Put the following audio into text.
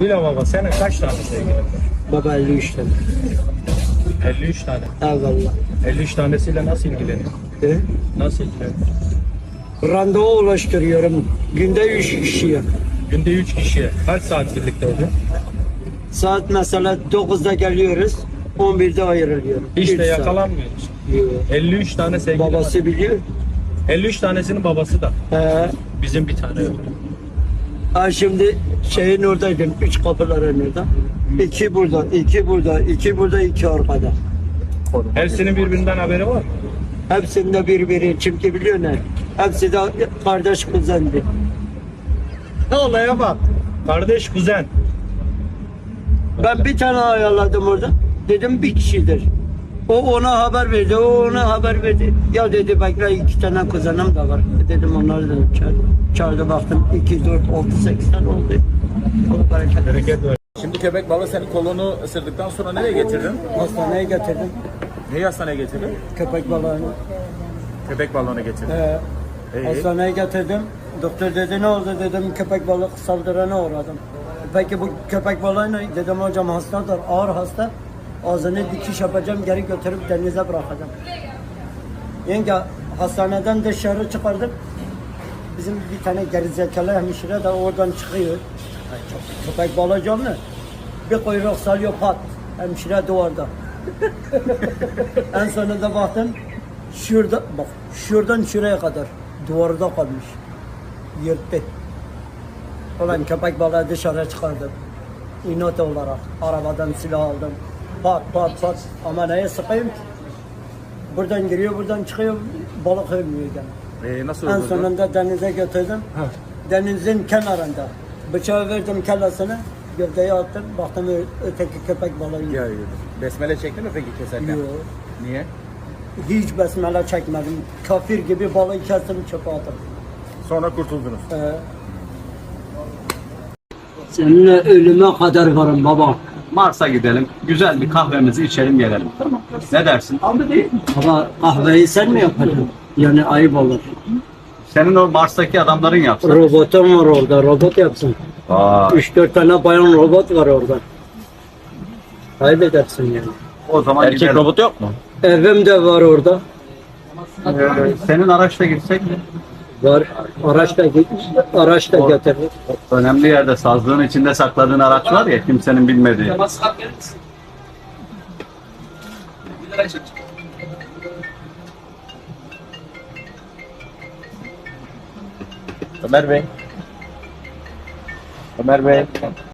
Bila baba senin kaç tane sevgilin var? Baba 53 tane. 53 tane. Eyvallah. 53 tanesiyle nasıl ilgileniyor? E? Nasıl ilgileniyor? Randevu ulaştırıyorum. Günde 3 kişiye. Günde 3 kişiye kaç saat birlikte oluyor? Saat mesela 9'da geliyoruz. 11'de ayrılıyorum. Hiç Üç yakalanmıyoruz. Yok. 53 tane sevgili var. Babası biliyor. 53 tanesinin babası da. He. Bizim bir tane yok. Ha şimdi şeyin oradaydım. Üç kapıların orada. İki burada, iki burada, iki burada, iki arkada. Hepsinin birbirinden haberi var. Hepsinde birbiri çünkü biliyor ne? Hepsi de kardeş kuzendi. Ne olaya bak. Kardeş kuzen. Ben bir tane ayarladım orada. Dedim bir kişidir. O ona haber verdi, o ona haber verdi. Ya dedi bekle iki tane kuzenim de var. Dedim onları da çağırdı. Çağırdı baktım 2, 4, 6, 80 oldu. Allah bereket. Bereket ver. Şimdi köpek balığı senin kolunu ısırdıktan sonra nereye getirdin? Hastaneye getirdim Neyi hastaneye getirdin? köpek balığını. Köpek balığını getirdin. Ee, Ee? hastaneye getirdim. Doktor dedi ne oldu dedim köpek balık saldırına uğradım. Peki bu köpek balığı ne? Dedim hocam hastadır, ağır hasta. Ağzını dikiş yapacağım, geri götürüp denize bırakacağım. Yenge hastaneden dışarı çıkardık. Bizim bir tane gerizekalı hemşire de oradan çıkıyor. Köpek balığı canlı. Bir kuyruk salıyor pat. Hemşire duvarda. en sonunda baktım şurada bak şuradan şuraya kadar duvarda kalmış. Yırttı. Ulan köpek balığı dışarı çıkardım. İnat olarak arabadan silah aldım. Pat pat pat ama neye sıkayım ki? Buradan giriyor buradan çıkıyor balık ölmüyor gene. Ee, nasıl En sonunda denize götürdüm. Denizin kenarında. Bıçağı verdim kellesine. Gövdeye attım. Baktım öteki köpek balığı yiyor. Besmele çektin mi peki keserken? Yok. Niye? Hiç besmele çekmedim. Kafir gibi balığı kestim çöpe attım. Sonra kurtuldunuz. Ee, Seninle ölüme kadar varım baba. Mars'a gidelim. Güzel bir kahvemizi içelim gelelim. Tamam. Ne dersin? Baba kahveyi sen mi yapacaksın? Yani ayıp olur. Senin o Mars'taki adamların yapsın. Robotum var orada. Robot yapsın. Aa, 3-4 tane bayan robot var orada. Kaybedersin yani. o zaman Erkek gidelim. robot yok mu? Evim de var orada. Ee, senin araçla gitsek Var. Araç da. Araç da getirir. önemli yerde sazlığın içinde sakladığın araç var ya kimsenin bilmediği. Ömer Bey. Ömer Bey.